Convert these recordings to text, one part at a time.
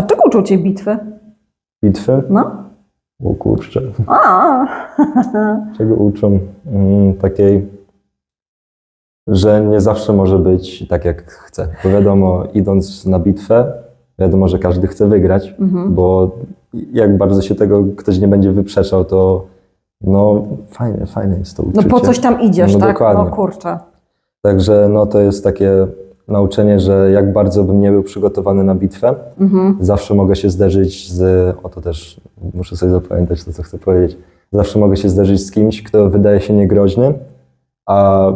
A czego uczą cię bitwy? Bitwy? No. O kurczę. A, Czego uczą? Mm, takiej, że nie zawsze może być tak, jak chce. Bo wiadomo, idąc na bitwę, wiadomo, że każdy chce wygrać, Mhm. bo jak bardzo się tego ktoś nie będzie wyprzeczał, to no fajne, fajne jest to no uczucie. po coś tam idziesz, No tak? dokładnie. No kurczę. Także no to jest takie nauczenie, że jak bardzo bym nie był przygotowany na bitwę, Mhm. zawsze mogę się zderzyć z, o to też muszę sobie zapamiętać to, co chcę powiedzieć, zawsze mogę się zderzyć z kimś, kto wydaje się niegroźny, a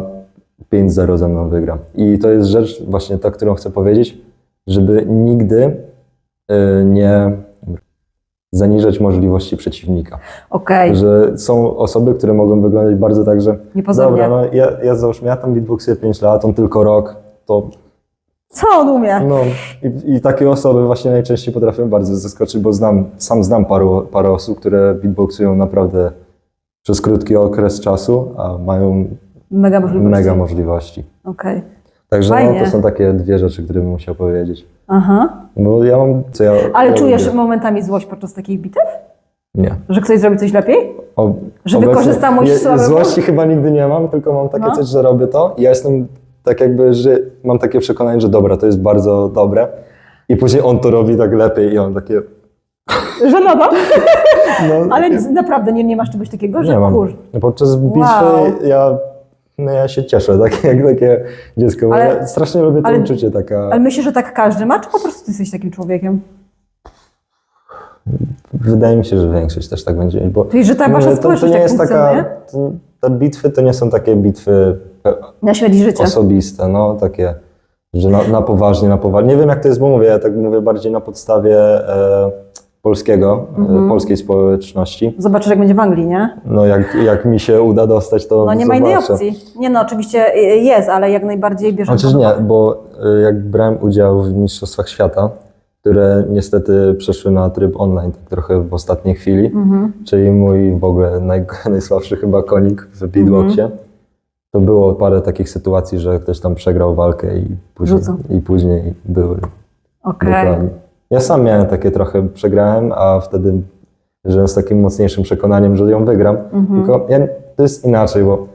5-0 ze mną wygra. I to jest rzecz właśnie ta, którą chcę powiedzieć, żeby nigdy y, nie zaniżać możliwości przeciwnika. Okej, Że są osoby, które mogą wyglądać bardzo tak, że niepozornie. dobra, no ja, ja załóżmy, ja tam beatboxuję 5 lat, on tylko rok, to Co on umie? no i, i takie osoby właśnie najczęściej potrafią bardzo zaskoczyć, bo znam, sam znam paru, parę osób, które beatboxują naprawdę przez krótki okres czasu, a mają Mega możliwości. mega możliwości. Okej. Także no, Fajnie. to są takie dwie rzeczy, które bym musiał powiedzieć. Aha. Bo ja mam, co ja... Ale ja czujesz lubię. momentami złość podczas takich bitew? Nie. Że ktoś zrobi coś lepiej? O, Że wykorzysta mój je- słaby Złości chyba nigdy nie mam, tylko mam takie No. coś, że robię to i ja jestem tak jakby, że mam takie przekonanie, że dobra, to jest bardzo dobre i później on to robi tak lepiej i on takie... Że no, no. No, Ale naprawdę nie, nie masz czegoś takiego, że Nie mam. kur... Podczas bitwy Wow. ja, no ja się cieszę, tak jak takie dziecko. Ale- ja strasznie lubię to ale- uczucie taka. Ale myślisz, że tak każdy ma, czy po prostu ty jesteś takim człowiekiem? Wydaje mi się, że większość też tak będzie mieć, bo Czyli, że ta wasza to, to nie jest taka. To, te bitwy to nie są takie bitwy e, Na śmierć życie. osobiste, no takie, że na, na poważnie, na poważnie. Nie wiem jak to jest, bo mówię, ja tak mówię bardziej na podstawie e, polskiego, Mhm. e, polskiej społeczności. Zobaczysz, jak będzie w Anglii, nie? No jak, jak mi się uda dostać, to No nie ma innej zobaczę. opcji. Nie no, oczywiście y, jest, ale jak najbardziej bierzemy Chociaż nie, bo jak brałem udział w Mistrzostwach Świata, które niestety przeszły na tryb online tak trochę w ostatniej chwili, Mhm. czyli mój w ogóle naj, najsłabszy chyba konik w beatboxie, Mhm. to było parę takich sytuacji, że ktoś tam przegrał walkę i później, i później były Okej. dokładnie. Ja sam miałem takie trochę, przegrałem, a wtedy żyłem z takim mocniejszym przekonaniem, że ją wygram. Mhm. Tylko ja, to jest inaczej, bo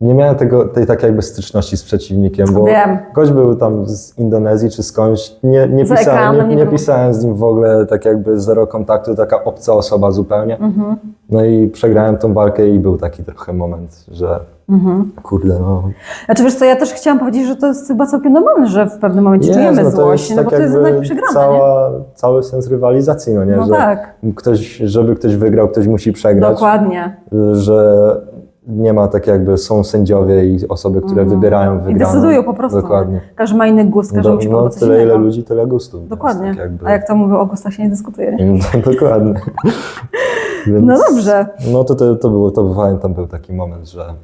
nie miałem tego, tej takiej jakby styczności z przeciwnikiem, bo Wiem. gość był tam z Indonezji czy skądś, nie, nie, Za pisałem, ekranem nie, nie nie było. pisałem z nim w ogóle, tak jakby zero kontaktu, taka obca osoba zupełnie. Mhm. No i przegrałem tą walkę i był taki trochę moment, że Mhm. kurde, no Znaczy wiesz co, ja też chciałam powiedzieć, że to jest chyba całkiem normalne, że w pewnym momencie czujemy no to złość, no bo tak to jest jakby jednak przegrana, cała, cały sens rywalizacji, no nie, nie? No że tak, ktoś, żeby ktoś wygrał, ktoś musi przegrać, dokładnie. że nie ma tak jakby, są sędziowie i osoby, które Mhm. wybierają I wygraną. decydują po prostu. Dokładnie. Każdy ma inny gust, każdy Do, musi no, podobać coś tyle ile innego. ludzi, tyle gustów. Dokładnie. Tak jakby... A jak to mówią o gustach się nie dyskutuje? No, dokładnie. Więc, No dobrze. No to, to, to było, to pamiętam, był taki moment, że,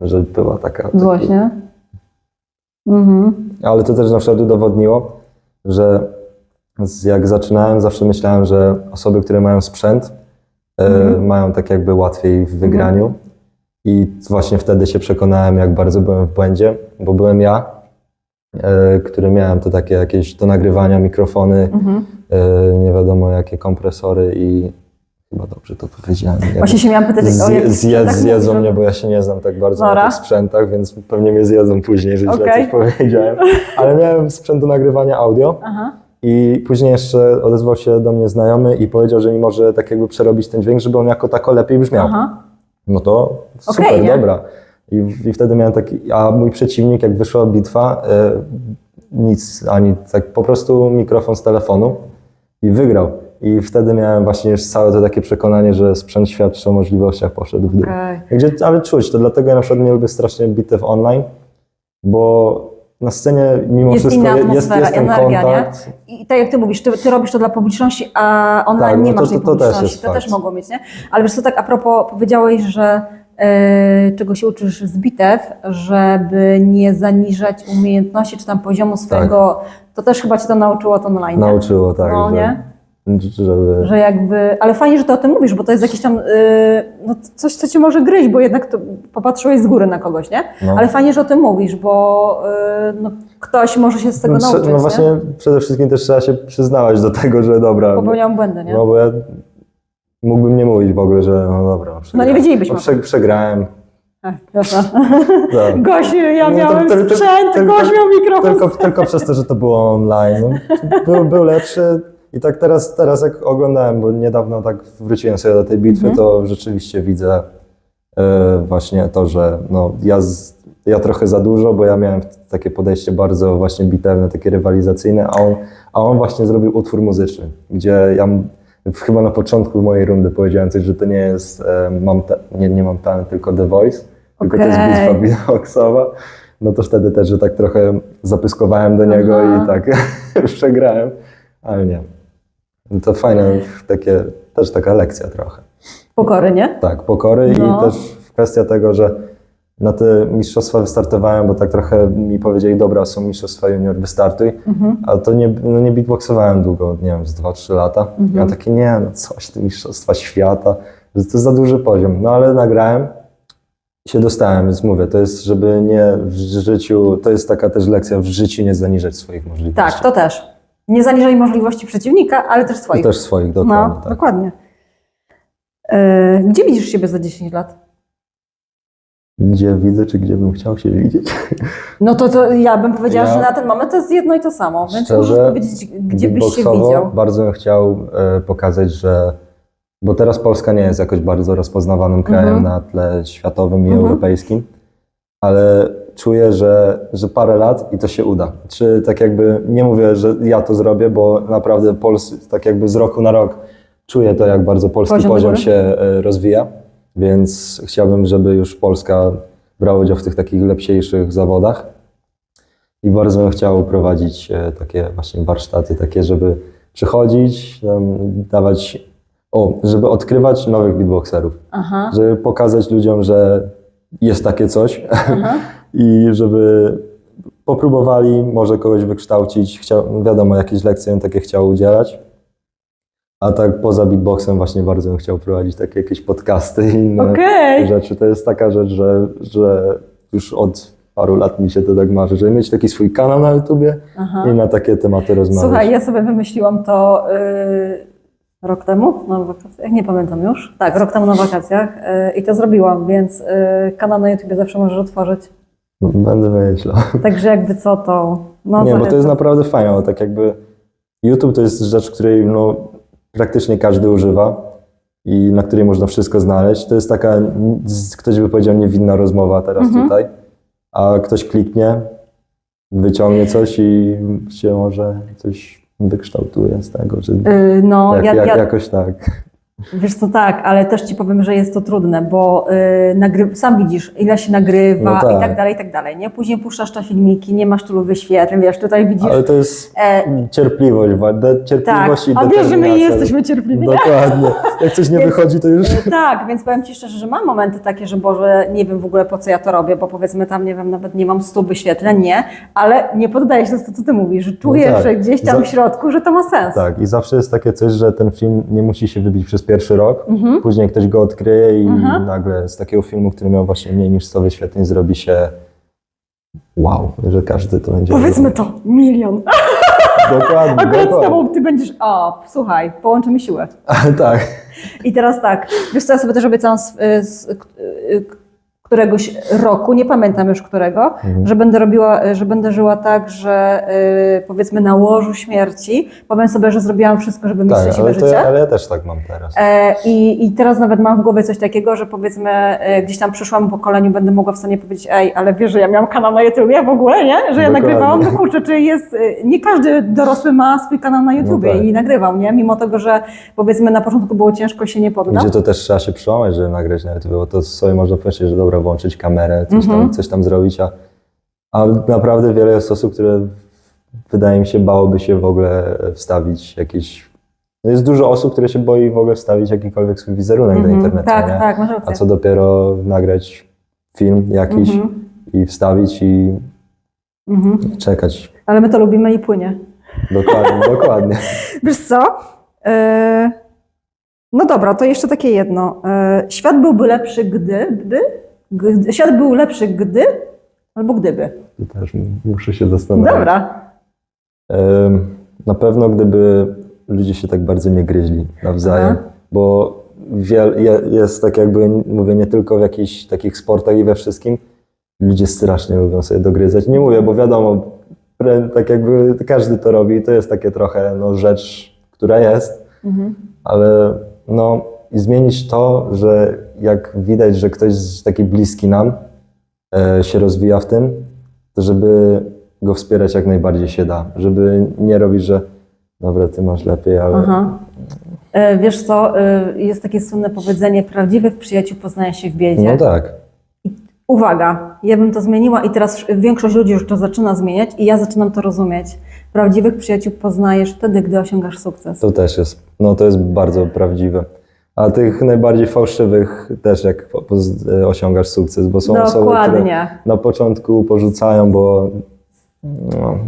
że była taka... taki- Złość, nie? Mhm. Ale to też na przykład udowodniło, że jak zaczynałem, zawsze myślałem, że osoby, które mają sprzęt, e, Mhm. mają tak jakby łatwiej w wygraniu. I właśnie wtedy się przekonałem, jak bardzo byłem w błędzie, bo byłem ja, e, który miałem to takie jakieś do nagrywania, mikrofony, Mhm. e, nie wiadomo jakie kompresory i chyba dobrze to powiedziałem. Nie Właśnie się miałam pytać, o Zje, jakich zje, zjedzą mnie, bo ja się nie znam tak bardzo Dobra. na tych sprzętach, więc pewnie mnie zjedzą później, że źle Okej. coś powiedziałem. Ale miałem sprzęt do nagrywania audio Aha. i później jeszcze odezwał się do mnie znajomy i powiedział, że mi może tak jakby przerobić ten dźwięk, żeby on jako tako lepiej brzmiał. Aha. No to super, nie? dobra. I, I wtedy miałem taki, a mój przeciwnik, jak wyszła bitwa, e, nic, ani tak po prostu mikrofon z telefonu i wygrał. I wtedy miałem właśnie już całe to takie przekonanie, że sprzęt świadczy o możliwościach poszedł w dół. Okej. Gdzie, ale czuć to, dlatego ja na przykład nie lubię strasznie bitew online, bo na scenie mimo Jest wszystko inna je- jest, atmosfera, jest ten energia, nie? kontakt. I tak jak ty mówisz, ty, ty robisz to dla publiczności, a online Tak, no nie to- masz tej to- to też publiczności. jest to też fakt. mogło mieć, nie? Ale wiesz co, tak a propos, powiedziałeś, że e, czego się uczysz z bitew, żeby nie zaniżać umiejętności czy tam poziomu swojego, to też chyba cię to nauczyło to online, nie? Nauczyło, tak. No, że, nie? Żeby... Że jakby, ale fajnie, że ty o tym mówisz, bo to jest jakieś tam, yy, no coś, co cię może gryźć, bo jednak to popatrzyłeś z góry na kogoś, nie? No. Ale fajnie, że o tym mówisz, bo yy, no, ktoś może się z tego no, nauczyć, no właśnie nie? przede wszystkim też trzeba się przyznawać do tego, że dobra, Popełniałam błędy, nie? no bo ja mógłbym nie mówić w ogóle, że no dobra, przegrałem. wiedzielibyśmy. No, prze, przegrałem, tak. Gosiu, ja No miałem tylko- sprzęt, tylko- Goś miał mikrofon. tylko, tylko przez to, że to było online. Był, był lepszy i tak teraz, teraz jak oglądałem, bo niedawno tak wróciłem sobie do tej bitwy, Mhm. to rzeczywiście widzę e, właśnie to, że no, ja, z, ja trochę za dużo, bo ja miałem takie podejście bardzo właśnie bitewne, takie rywalizacyjne, a on, a on właśnie zrobił utwór muzyczny, gdzie ja chyba na początku mojej rundy powiedziałem coś, że to nie jest, e, mam ta, nie, nie mam talent, tylko The Voice, tylko to jest bitwa beatboxowa. No to wtedy też, że tak trochę zapyskowałem do niego Aha. i tak przegrałem, ale nie. No To fajne, takie, też taka lekcja trochę. Pokory, nie? Tak, pokory No. i też kwestia tego, że na te mistrzostwa wystartowałem, bo tak trochę mi powiedzieli, dobra, są mistrzostwa junior, wystartuj, Mhm. a to nie, no nie beatboxowałem długo, nie wiem, z 2-3 lata. Mhm. Ja takie, nie, no coś, te mistrzostwa świata, że to jest za duży poziom. No ale nagrałem i się dostałem, więc mówię, to jest, żeby nie w życiu, to jest taka też lekcja, w życiu nie zaniżać swoich możliwości. Tak, to też. Nie zaniżaj możliwości przeciwnika, ale też I swoich. też swoich, dokładnie, no, tak. dokładnie. Yy, gdzie widzisz siebie za 10 lat? Gdzie widzę, czy gdzie bym chciał się widzieć. No to, to ja bym powiedziała, Ja- że na ten moment to jest jedno i to samo, więc Szczerze, możesz powiedzieć, gdzie byś się widział. Bardzo bym chciał e, pokazać, że. Bo teraz Polska nie jest jakoś bardzo rozpoznawanym krajem Mhm. na tle światowym i Mhm. europejskim, ale czuję, że, że parę lat i to się uda. Czy tak jakby, nie mówię, że ja to zrobię, bo naprawdę Pols, tak jakby z roku na rok czuję to, jak bardzo polski Poziom poziom, się e, rozwija, więc chciałbym, żeby już Polska brała udział w tych takich lepsiejszych zawodach. I bardzo bym chciał prowadzić e, takie właśnie warsztaty, takie, żeby przychodzić, dawać, o, żeby odkrywać nowych beatboxerów, Aha, żeby pokazać ludziom, że jest takie coś i żeby popróbowali, może kogoś wykształcić. Chciał, wiadomo, jakieś lekcje takie chciał udzielać. A tak poza beatboxem właśnie bardzo bym chciał prowadzić takie jakieś podcasty i inne Okej. rzeczy. To jest taka rzecz, że, że już od paru lat mi się to tak marzy, żeby mieć taki swój kanał na YouTubie Aha. i na takie tematy rozmawiać. Słuchaj, ja sobie wymyśliłam to yy, rok temu, na wakacjach, nie pamiętam już. Tak, rok temu na wakacjach yy, i to zrobiłam, więc yy, kanał na YouTube zawsze możesz otworzyć. Będę myślał. Także jakby co to. No, nie, bo to jest naprawdę fajne, bo tak jakby YouTube to jest rzecz, której no, praktycznie każdy używa i na której można wszystko znaleźć. To jest taka, ktoś by powiedział, niewinna rozmowa teraz Mhm. tutaj, a ktoś kliknie, wyciągnie coś i się może coś wykształtuje z tego, że Yy, no, jak, ja, ja, jakoś tak. Wiesz co, tak, ale też Ci powiem, że jest to trudne, bo y, nagry- sam widzisz, ile się nagrywa No tak. i tak dalej, i tak dalej, nie? Później puszczasz te filmiki, nie masz tylu wyświetleń, wiesz, tutaj widzisz... Ale to jest E, cierpliwość, wa- de- tak, cierpliwość i a wiesz, że my jesteśmy cierpliwi, nie? Dokładnie. Jak coś nie Więc- wychodzi, to już... Tak, więc powiem Ci szczerze, że mam momenty takie, że Boże, nie wiem w ogóle po co ja to robię, bo powiedzmy tam, nie wiem, nawet nie mam 100 wyświetleń, nie, ale nie poddaję się to, co Ty mówisz, że czuję, tak. że gdzieś tam Za- w środku, że to ma sens. Tak, i zawsze jest takie coś, że ten film nie musi się wybić przez pierwszy rok, Mhm. później ktoś go odkryje i Mhm. nagle z takiego filmu, który miał właśnie mniej niż 100 wyświetleń, zrobi się wow, że każdy to będzie... Powiedzmy to, milion. Dokładnie, Akurat z dokładnie. Tobą Ty będziesz, o, słuchaj, połączymy siłę. tak, I teraz tak, wiesz co, ja sobie też obiecałam z, z, y, któregoś roku, nie pamiętam już którego, Mhm. że będę robiła, że będę żyła tak, że y, powiedzmy na łożu śmierci, powiem sobie, że zrobiłam wszystko, żeby mieć tak szczęśliwe ale, życie. ja- ale ja też tak mam teraz. E, I, I teraz nawet mam w głowie coś takiego, że powiedzmy e, gdzieś tam przyszłam pokoleniu, będę mogła w stanie powiedzieć, ej, ale wiesz, że ja miałam kanał na YouTubie w ogóle, nie? Że ja Dokładnie. nagrywałam, no kurczę, czy jest, e, nie każdy dorosły ma swój kanał na YouTubie tak. i nagrywał, nie? Mimo tego, że powiedzmy na początku było ciężko się nie poddać. Gdzie to też trzeba się przełamać, żeby nagrać na YouTube, bo to sobie można powiedzieć, że dobra, włączyć kamerę, coś, tam, coś tam zrobić, a, a naprawdę wiele jest osób, które wydaje mi się bałoby się w ogóle wstawić jakieś... No jest dużo osób, które się boi w ogóle wstawić jakikolwiek swój wizerunek do Mhm. internetu, Tak, nie? tak, masz rację. A co dopiero nagrać film jakiś Mhm. i wstawić i Mhm. czekać. Ale my to lubimy i płynie. Dokładnie, dokładnie. Wiesz co? E, No dobra, to jeszcze takie jedno. E, Świat byłby lepszy, gdy, gdy, świat był lepszy, gdy albo gdyby. To też muszę się zastanowić. Dobra. Na pewno gdyby ludzie się tak bardzo nie gryźli nawzajem, Aha. bo jest tak jakby, mówię nie tylko w jakichś takich sportach i we wszystkim, ludzie strasznie lubią sobie dogryzać. Nie mówię, bo wiadomo, tak jakby każdy to robi i to jest takie trochę no, rzecz, która jest, Mhm. ale no i zmienić to, że jak widać, że ktoś taki bliski nam e, się rozwija w tym, to żeby go wspierać jak najbardziej się da. Żeby nie robić, że dobra, ty masz lepiej, ale Aha. E, Wiesz co, e, jest takie słynne powiedzenie, prawdziwych przyjaciół poznaje się w biedzie. no tak. Uwaga, ja bym to zmieniła i teraz większość ludzi już to zaczyna zmieniać i ja zaczynam to rozumieć. Prawdziwych przyjaciół poznajesz wtedy, gdy osiągasz sukces. To też jest, no to jest bardzo prawdziwe. A tych najbardziej fałszywych też jak e, osiągasz sukces, bo są osoby, które Dokładnie. na początku porzucają, bo no,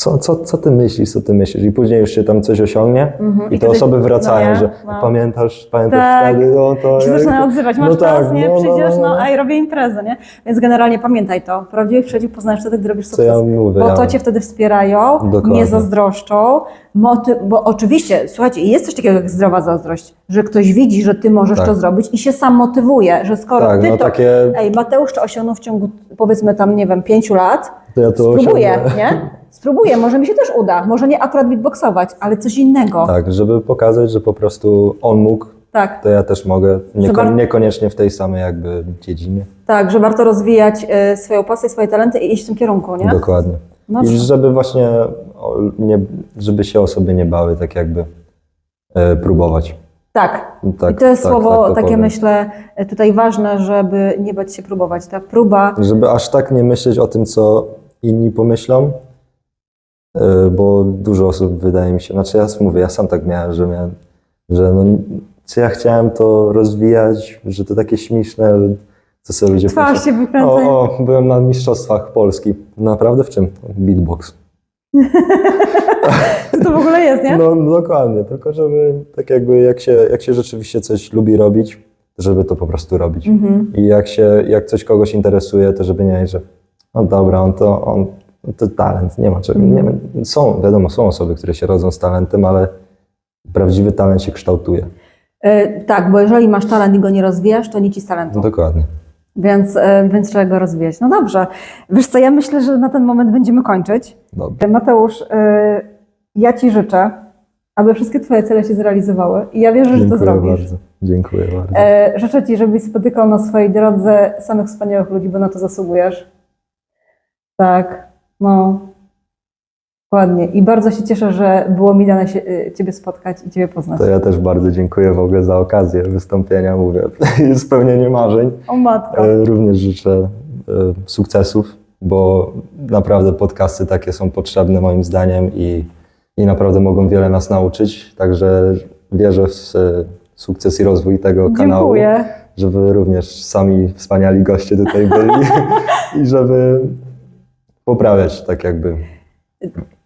co, co, co ty myślisz, co ty myślisz i później już się tam coś osiągnie Mhm. i, I te osoby wracają, no że no. pamiętasz, pamiętasz Tak. wtedy, no to... I się zaczynają odzywać, masz no czas, tak, nie? no, no, Przyjdziesz, no, no, no. a i robię imprezę, nie? Więc generalnie pamiętaj to. Prawdziwych przyjaciół poznajesz wtedy, gdy robisz Co sukces. ja mówię, Bo ja- to cię wtedy wspierają, Dokładnie. nie zazdroszczą. Moty- bo oczywiście, słuchajcie, jest coś takiego jak zdrowa zazdrość, że ktoś widzi, że ty możesz Tak. to zrobić i się sam motywuje, że skoro Tak, ty no to... takie- Ej, Mateusz to osiągnął w ciągu, powiedzmy tam, nie wiem, pięciu lat, To ja to Spróbuję, osiągnę. nie? Spróbuję, może mi się też uda. Może nie akurat beatboxować, ale coś innego. Tak. Żeby pokazać, że po prostu on mógł, tak, to ja też mogę, Nieko, niekoniecznie w tej samej jakby dziedzinie. Tak, że warto rozwijać e, swoją pasję, swoje talenty i iść w tym kierunku, nie? Dokładnie. No I żeby właśnie, nie, żeby się osoby nie bały tak jakby e, próbować. Tak. Tak, I to jest tak, słowo tak takie, powiem. myślę, e, tutaj ważne, żeby nie bać się próbować. Ta próba, Żeby aż tak nie myśleć o tym, co inni pomyślą, bo dużo osób wydaje mi się, znaczy ja mówię, ja sam tak miałem, że miałem, że no, czy ja chciałem to rozwijać, że to takie śmieszne, co sobie ludzie twarz się. O, o, byłem na mistrzostwach Polski. Naprawdę w czym? Beatbox. Co to w ogóle jest, nie? No dokładnie, tylko żeby tak jakby jak się, jak się rzeczywiście coś lubi robić, żeby to po prostu robić. Mhm. I jak się, jak coś kogoś interesuje, to żeby nie, że no dobra, on to, on, to talent, nie ma czego. Nie ma, są, wiadomo, są osoby, które się rodzą z talentem, ale prawdziwy talent się kształtuje. E, tak, bo jeżeli masz talent i go nie rozwijasz, to nic ci z talentu. No, dokładnie. Więc, e, więc trzeba go rozwijać. No dobrze. Wiesz co, ja myślę, że na ten moment będziemy kończyć. Dobrze. Mateusz, e, ja Ci życzę, aby wszystkie Twoje cele się zrealizowały i ja wierzę, że to Dziękuję zrobisz. bardzo. Dziękuję bardzo. E, życzę Ci, żebyś spotykał na swojej drodze samych wspaniałych ludzi, bo na to zasługujesz. Tak, no. Ładnie. I bardzo się cieszę, że było mi dane się, e, Ciebie spotkać i Ciebie poznać. To ja też bardzo dziękuję w ogóle za okazję wystąpienia, mówię, spełnienie marzeń. O matko. E, Również życzę e, sukcesów, bo naprawdę podcasty takie są potrzebne moim zdaniem i, i naprawdę mogą wiele nas nauczyć. Także wierzę w e, sukces i rozwój tego kanału. Dziękuję. Żeby również sami wspaniali goście tutaj byli i żeby poprawiać tak jakby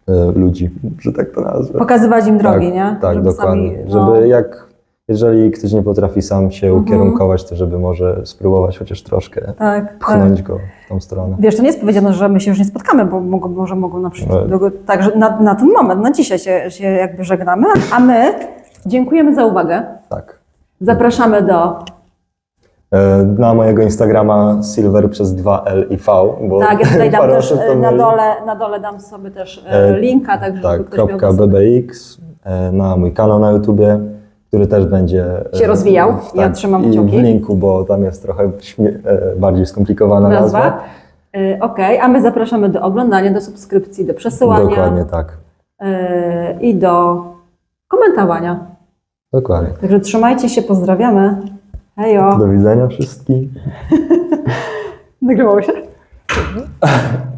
e, ludzi, że tak to nazwę. Pokazywać im drogi, tak, nie? Tak, Żeby dokładnie. sami, no. Żeby jak, jeżeli ktoś nie potrafi sam się Mhm. ukierunkować, to żeby może spróbować chociaż troszkę Tak, tak. pchnąć go w tą stronę. Wiesz, to nie jest powiedziane, że my się już nie spotkamy, bo mogą, może mogą na przykład. No. Także na, na ten moment, na dzisiaj się, się jakby żegnamy. A my dziękujemy za uwagę. Tak. Zapraszamy do. E, Na mojego Instagrama silver przez 2L i V, bo Tak, ja tutaj dam też e, na dole, na dole dam sobie też e, linka, tak żeby Tak, kropka. BBX na mój kanał na YouTubie, który też będzie Się rozwijał. Ja trzymam kciuki. w linku, bo tam jest trochę bardziej skomplikowana nazwa. nazwa. Okej, a my zapraszamy do oglądania, do subskrypcji, do przesyłania Dokładnie tak. i do komentowania. Dokładnie. Także trzymajcie się, pozdrawiamy. Hejo. Do widzenia wszystkim. Nagrywało się?